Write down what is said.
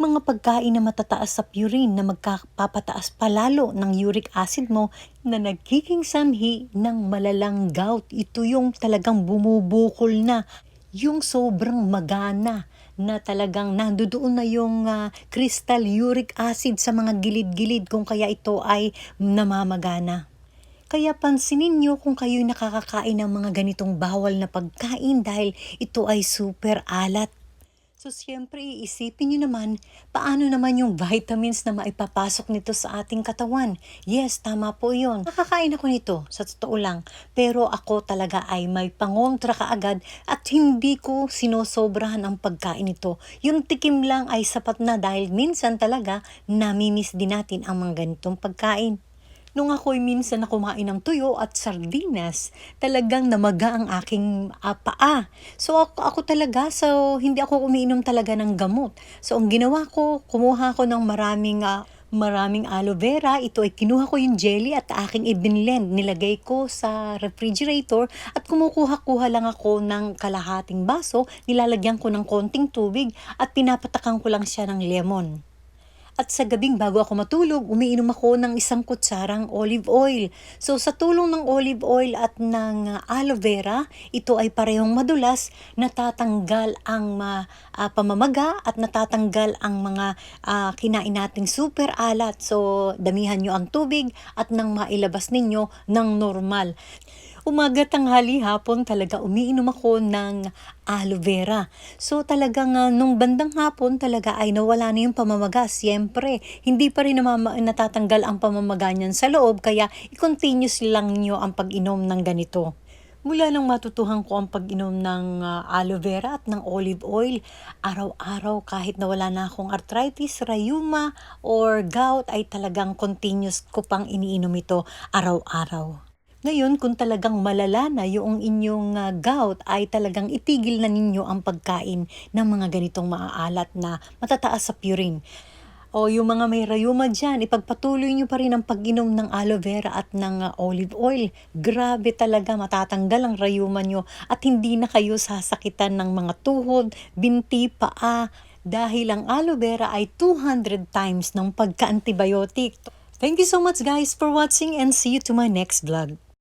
mga pagkain na matataas sa purine na magpapataas palalo ng uric acid mo na nagiging sanhi ng malalang gout. Ito yung talagang bumubukol na, yung sobrang magana na talagang nandoon na yung ah, crystal uric acid sa mga gilid-gilid kung kaya ito ay namamagana. Kaya pansinin nyo kung kayo'y nakakakain ng mga ganitong bawal na pagkain dahil ito ay super alat. So, siyempre, iisipin nyo naman, paano naman yung vitamins na maipapasok nito sa ating katawan? Yes, tama po yun. Nakakain ako nito, sa totoo lang. Pero ako talaga ay may pangontra kaagad at hindi ko sinosobrahan ang pagkain nito. Yung tikim lang ay sapat na dahil minsan talaga namimiss din natin ang mga ganitong pagkain. Nung ako'y minsan na kumain ng tuyo at sardinas, talagang namaga ang aking ah, paa. So ako, ako talaga, so hindi ako umiinom talaga ng gamot. So ang ginawa ko, kumuha ko ng maraming ah, maraming aloe vera. Ito ay kinuha ko yung jelly at aking ibinlend. Nilagay ko sa refrigerator at kumukuha-kuha lang ako ng kalahating baso. Nilalagyan ko ng konting tubig at pinapatakan ko lang siya ng lemon. At sa gabing bago ako matulog, umiinom ako ng isang kutsarang olive oil. So sa tulong ng olive oil at ng uh, aloe vera, ito ay parehong madulas, natatanggal ang ma, ah, pamamaga at natatanggal ang mga ah, kinain nating super alat. So damihan nyo ang tubig at nang mailabas ninyo ng normal. Umaga, tanghali, hapon talaga umiinom ako ng aloe vera. So talagang ah, nung bandang hapon talaga ay nawala na yung pamamaga. Siyempre, hindi pa rin namama- natatanggal ang pamamaga niyan sa loob kaya i-continuous lang nyo ang pag-inom ng ganito. Mula nang matutuhan ko ang pag-inom ng ah, aloe vera at ng olive oil, araw-araw kahit na wala na akong arthritis, rheuma, or gout ay talagang continuous ko pang iniinom ito araw-araw. Ngayon, kung talagang malala na yung inyong ah, gout, ay talagang itigil na ninyo ang pagkain ng mga ganitong maaalat na matataas sa purine. O yung mga may rayuma dyan, ipagpatuloy nyo pa rin ang pag-inom ng aloe vera at ng ah, olive oil. Grabe talaga, matatanggal ang rayuma nyo at hindi na kayo sasakitan ng mga tuhod, binti, paa, dahil ang aloe vera ay 200 times ng pagka-antibiotic. Thank you so much guys for watching and see you to my next vlog.